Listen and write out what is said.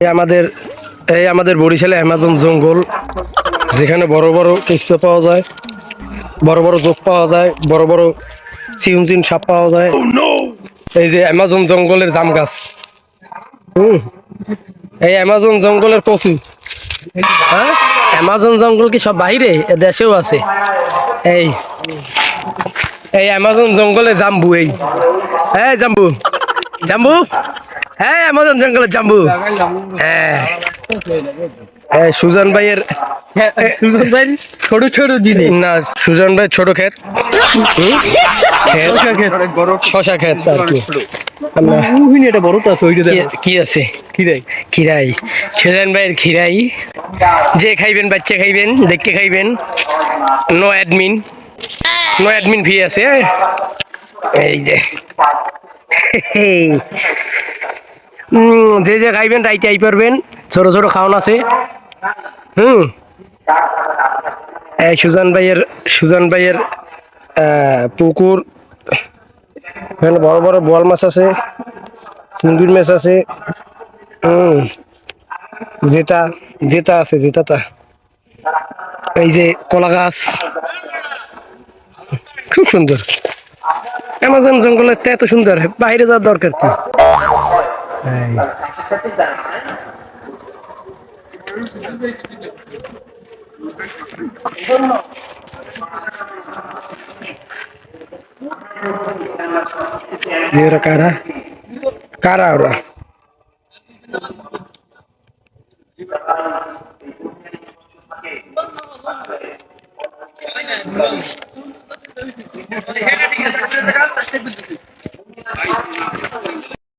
এই আমাদের এই আমাদের বরিশালে অ্যামাজন জঙ্গল যেখানে বড় বড় কেঁচো পাওয়া যায় বড় বড় জোক পাওয়া যায় বড় বড় চিউনচিন সাপ পাওয়া যায়। এই যে অ্যামাজন জঙ্গলের জাম গাছ। হুম এই অ্যামাজন জঙ্গলের কচু। হ্যাঁ? অ্যামাজন জঙ্গল কি সব বাইরে এ দেশেও আছে। এই এই অ্যামাজন জঙ্গলে জাম্বু এই। হ্যাঁ জাম্বু। জাম্বু? হ্যাঁ অ্যামাজন জঙ্গলের জাম্বু। হ্যাঁ। হ্যাঁ, সুজন ভাইয়ের সুজন ভাই ছোট ছোট জিনিস। না সুজন ভাই ছোট ক্ষেত। শশা ক্ষেত। আর কি। এটা বড় তো আছে ওইটা কি- আছে? কি খিরাই। সুজন ভাইয়ের খিরাই। যে খাইবেন বাচ্চা খাইবেন দেখে খাইবেন। No admin no admin fee আছে হ্যাঁ? এই যে। যে যে খাইবেন রাইতে আই পারবেন। ছোট ছোট খাওয়ান আছে। হুম। এই সুজান ভাইয়ের সুজান ভাইয়ের পুকুর। এখানে বড় বড় বোয়াল মাছ আছে, চিংড়ির মাছ আছে। হুম জেতা জেতা আছে জেতাটা এই যে কলা গাছ। খুব সুন্দর। অ্যামাজন জঙ্গলের তো এত সুন্দর, বাইরে যাওয়ার দরকার কি? তাই ఎవరు కారా కారా అవరా